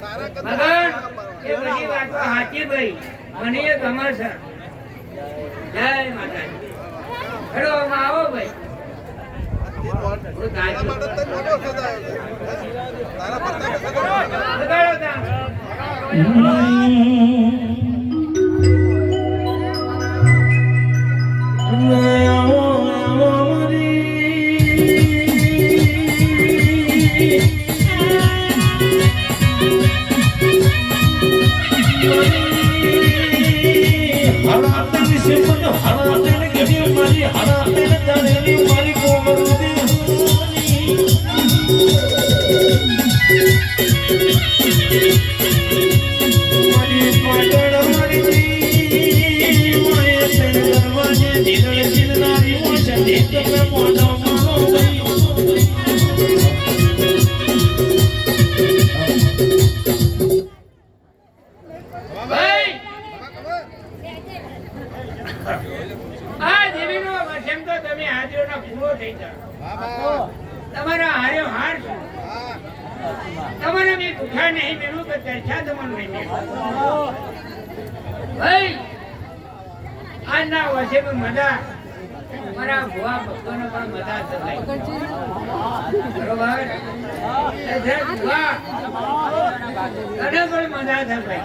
એ બધી વાત સાચી ભાઈ. મને એ જય માતાજી. હેડો આવો ભાઈ. થોડું ગાજો. વગાડો તાન. ભાઈ તમે હાજરીનો પૂરો થઈ જાઓ તમારા હાર્યો હાર છું. તમારે મેં દુખા નહીં મેળવું કે ચર્ચા તમને નહીં મેળવું ભાઈ આજના વર્ષે પણ મજા મારા ભુવા ભક્તોને પણ મજા થવાય બરોબર? ભુવા. તને પણ મજા થવાય